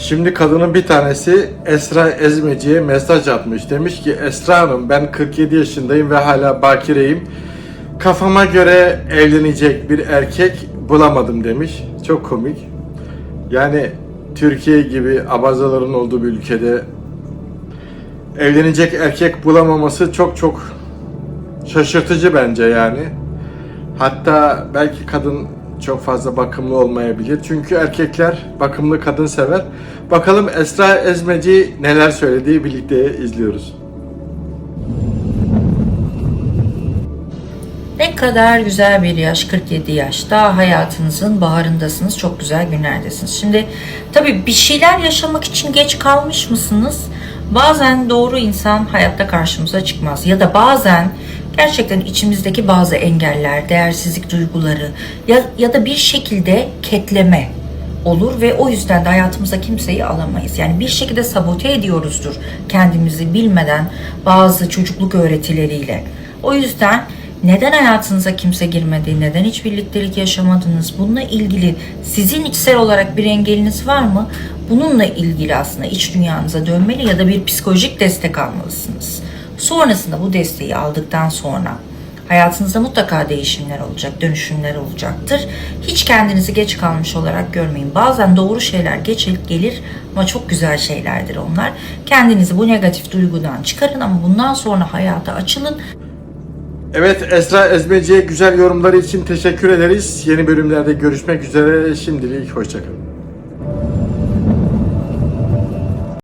Şimdi kadının bir tanesi Esra Ezmeci'ye mesaj atmış. Demiş ki Esra Hanım ben 47 yaşındayım ve hala bakireyim. Kafama göre evlenecek bir erkek bulamadım demiş. Çok komik. Yani Türkiye gibi abazaların olduğu bir ülkede evlenecek erkek bulamaması çok çok şaşırtıcı bence yani. Hatta belki kadın çok fazla bakımlı olmayabilir. Çünkü erkekler bakımlı kadın sever. Bakalım Esra Ezmeci neler söylediği birlikte izliyoruz. Ne kadar güzel bir yaş, 47 yaş. Daha hayatınızın baharındasınız, çok güzel günlerdesiniz. Şimdi tabii bir şeyler yaşamak için geç kalmış mısınız? Bazen doğru insan hayatta karşımıza çıkmaz. Ya da bazen gerçekten içimizdeki bazı engeller, değersizlik duyguları ya, ya da bir şekilde ketleme olur ve o yüzden de hayatımıza kimseyi alamayız. Yani bir şekilde sabote ediyoruzdur kendimizi bilmeden bazı çocukluk öğretileriyle. O yüzden neden hayatınıza kimse girmedi, neden hiç birliktelik yaşamadınız, bununla ilgili sizin içsel olarak bir engeliniz var mı? Bununla ilgili aslında iç dünyanıza dönmeli ya da bir psikolojik destek almalısınız. Sonrasında bu desteği aldıktan sonra hayatınızda mutlaka değişimler olacak, dönüşümler olacaktır. Hiç kendinizi geç kalmış olarak görmeyin. Bazen doğru şeyler geç gelir ama çok güzel şeylerdir onlar. Kendinizi bu negatif duygudan çıkarın ama bundan sonra hayata açılın Evet Esra Ezmeci'ye güzel yorumları için teşekkür ederiz. Yeni bölümlerde görüşmek üzere. Şimdilik hoşçakalın.